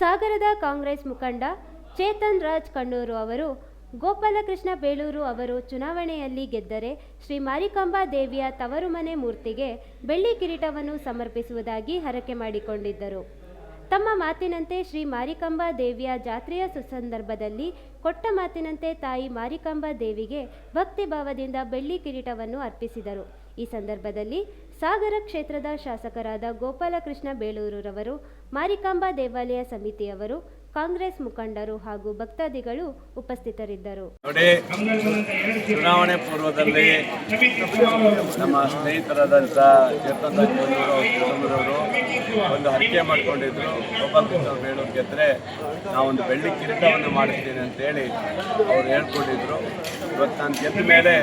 ಸಾಗರದ ಕಾಂಗ್ರೆಸ್ ಮುಖಂಡ ಚೇತನ್ ರಾಜ್ ಕಣ್ಣೂರು ಅವರು, ಗೋಪಾಲಕೃಷ್ಣ ಬೇಳೂರು ಅವರು ಚುನಾವಣೆಯಲ್ಲಿ ಗೆದ್ದರೆ ಶ್ರೀ ಮಾರಿಕಾಂಬಾ ದೇವಿಯ ತವರುಮನೆ ಮೂರ್ತಿಗೆ ಬೆಳ್ಳಿ ಕಿರೀಟವನ್ನು ಸಮರ್ಪಿಸುವುದಾಗಿ ಹರಕೆ ಮಾಡಿಕೊಂಡಿದ್ದರು. ತಮ್ಮ ಮಾತಿನಂತೆ ಶ್ರೀ ಮಾರಿಕಾಂಬಾ ದೇವಿಯ ಜಾತ್ರೆಯ ಸುಸಂದರ್ಭದಲ್ಲಿ ಕೊಟ್ಟ ಮಾತಿನಂತೆ ತಾಯಿ ಮಾರಿಕಾಂಬಾ ದೇವಿಗೆ ಭಕ್ತಿ ಭಾವದಿಂದ ಬೆಳ್ಳಿ ಕಿರೀಟವನ್ನು ಅರ್ಪಿಸಿದರು. ಈ ಸಂದರ್ಭದಲ್ಲಿ ಸಾಗರ ಕ್ಷೇತ್ರದ ಶಾಸಕರಾದ ಗೋಪಾಲಕೃಷ್ಣ ಬೇಳೂರುರವರು, ಮಾರಿಕಾಂಬಾ ದೇವಾಲಯ ಸಮಿತಿಯವರು, ಕಾಂಗ್ರೆಸ್ ಮುಖಂಡರು ಹಾಗೂ ಭಕ್ತಾದಿಗಳು ಉಪಸ್ಥಿತರಿದ್ದರು. ನೋಡಿ, ಚುನಾವಣೆ ಪೂರ್ವದಲ್ಲಿ ನಮ್ಮ ಸ್ನೇಹಿತರಾದಂಥ ಚೇತನ್ ಒಂದು ಹತ್ಯೆ ಮಾಡಿಕೊಂಡಿದ್ರು. ಗೋಪಾಲಕೃಷ್ಣ ಬೇಳೂರು ಗೆದ್ದರೆ ನಾವೊಂದು ಬೆಳ್ಳಿ ಕಿರೀಟವನ್ನು ಮಾಡಿಸ್ತೀನಿ ಅಂತೇಳಿ ಅವ್ರು ಹೇಳ್ಕೊಂಡಿದ್ರು. ಇವತ್ತು ನಾನು ಗೆದ್ದ ಮೇಲೆ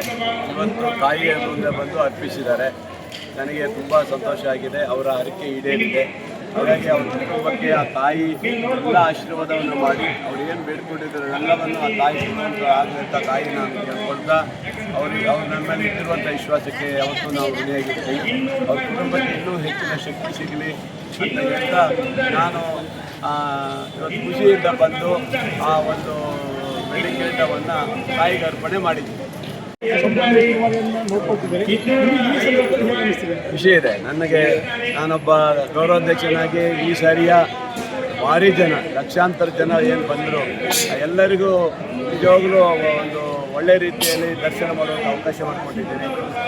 ಇವತ್ತು ತಾಯಿಯ ಮುಂದೆ ಬಂದು ಅರ್ಪಿಸಿದ್ದಾರೆ. ನನಗೆ ತುಂಬ ಸಂತೋಷ ಆಗಿದೆ, ಅವರ ಹರಕೆ ಈಡೇರಿದೆ. ಹಾಗಾಗಿ ಅವ್ರ ಕುಟುಂಬಕ್ಕೆ ಆ ತಾಯಿ ಎಲ್ಲ ಆಶೀರ್ವಾದವನ್ನು ಮಾಡಿ, ಅವ್ರು ಏನು ಬೇಡ್ಕೊಂಡಿದ್ರು ಎಲ್ಲವನ್ನು ಆ ತಾಯಿ ಅಂತ ತಾಯಿ ನಾನು ಕೇಳ್ಕೊಳ್ತಾ ಅವ್ರಿಗೆ ಅವ್ರು ನನ್ನ ಮೇಲೆ ಇಟ್ಟಿರುವಂಥ ವಿಶ್ವಾಸಕ್ಕೆ ಯಾವತ್ತೂ ನಾವು ಋಣಿಯಾಗಿರ್ತೀವಿ. ಅವ್ರ ಕುಟುಂಬಕ್ಕೆ ಇನ್ನೂ ಹೆಚ್ಚಿನ ಶಕ್ತಿ ಸಿಗಲಿ ಅಂತ ಹೇಳ್ತಾ ನಾನು ಇವತ್ತು ಖುಷಿಯಿಂದ ಬಂದು ಆ ಒಂದು ಬೆಳಿಗ್ಗೆ ಕಿರೀಟವನ್ನು ತಾಯಿಗೆ ಅರ್ಪಣೆ ಮಾಡಿದ್ದೀನಿ ಖುಷಿ ಇದೆ. ನನಗೆ ನಾನೊಬ್ಬ ಗೌರವಾಧ್ಯಕ್ಷನಾಗಿ ಈ ಸಾರಿಯ ಭಾರಿ ಜನ, ಲಕ್ಷಾಂತರ ಜನ ಏನು ಬಂದರು, ಎಲ್ಲರಿಗೂ ನಿಜವಾಗ್ಲೂ ಒಂದು ಒಳ್ಳೆ ರೀತಿಯಲ್ಲಿ ದರ್ಶನ ಮಾಡುವಂಥ ಅವಕಾಶ ಮಾಡಿಕೊಂಡಿದ್ದೀನಿ.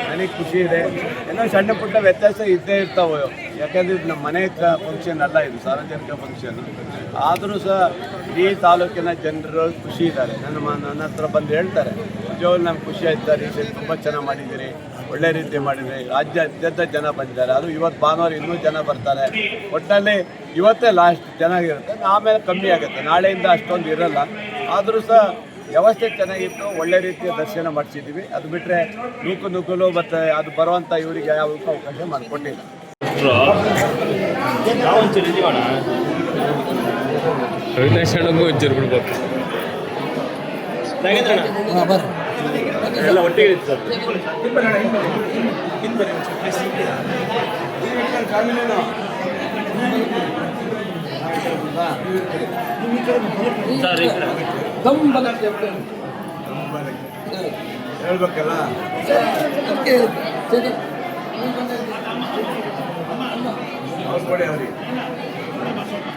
ನನಗೆ ಖುಷಿ ಇದೆ. ಏನೋ ಸಣ್ಣ ಪುಟ್ಟ ವ್ಯತ್ಯಾಸ ಇದ್ದೇ ಇರ್ತಾವೆ. ಯಾಕಂದರೆ ಇದು ನಮ್ಮ ಮನೆ ಫಂಕ್ಷನ್ ಅಲ್ಲ ಇದು, ಸಾರ್ವಜನಿಕ ಫಂಕ್ಷನ್ ಆದರೂ ಸಹ ಇಡೀ ತಾಲೂಕಿನ ಜನರು ಖುಷಿ ಇದ್ದಾರೆ. ನನ್ನ ನನ್ನ ಹತ್ರ ಬಂದು ಹೇಳ್ತಾರೆ ನಿಜವಾಗ್ಲೂ ನಮ್ಗೆ ಖುಷಿ ಆಯ್ತಾರೆ ಈ ಸರಿ ತುಂಬ ಚೆನ್ನಾಗಿ ಮಾಡಿದ್ದೀರಿ. ಒಳ್ಳೆ ರೀತಿ ಮಾಡಿದ್ರಿ ರಾಜ್ಯಾದ್ಯಂತ ಜನ ಬಂದಿದ್ದಾರೆ. ಅದು ಇವತ್ತು ಭಾನುವಾರ ಇನ್ನೂ ಜನ ಬರ್ತಾರೆ. ಒಟ್ಟಲ್ಲಿ ಇವತ್ತೇ ಲಾಸ್ಟ್ ಚೆನ್ನಾಗಿರುತ್ತೆ. ಆಮೇಲೆ ಕಮ್ಮಿ ಆಗುತ್ತೆ. ನಾಳೆಯಿಂದ ಅಷ್ಟೊಂದು ಇರಲ್ಲ. ಆದರೂ ಸಹ ವ್ಯವಸ್ಥೆ ಚೆನ್ನಾಗಿತ್ತು. ಒಳ್ಳೆ ರೀತಿಯ ದರ್ಶನ ಮಾಡಿಸಿದ್ದೀವಿ. ಅದು ಬಿಟ್ಟರೆ ನೂಕು ನುಗ್ಗಲು ಮತ್ತು ಅದು ಬರುವಂಥ ಇವರಿಗೆ ಯಾವ ಅವಕಾಶ ಮಾಡಿಕೊಟ್ಟಿಲ್ಲ. ಅವಿನಾಶ್ ಅಣ್ಣಗೂ ಒಂಚೂರು ಬಿಡ್ಬೇಕು. ಎಲ್ಲ ಒಟ್ಟಿಗೆ ಸರ್. ಹೇಳ್ಬೇಕಲ್ಲ? ಅವರಿಗೆ ಅಲ್ಲ, ಒಬ್ಬರು ವಿಡಿಯೋ ಮಾಡಿ ಮೂರು ಜನ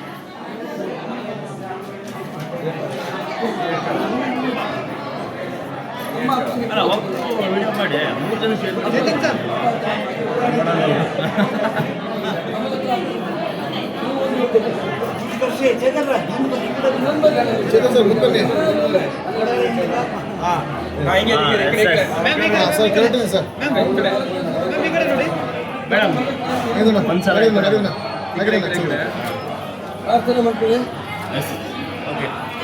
ಸೇರಿ ಕರೆಕ್ಟ್ ಸರ್ ಮೇಡಮ್ ಒಂದ್ಸಲ ಇದನ್ನ ನಗರ ಇದನ್ನ ಎಸ್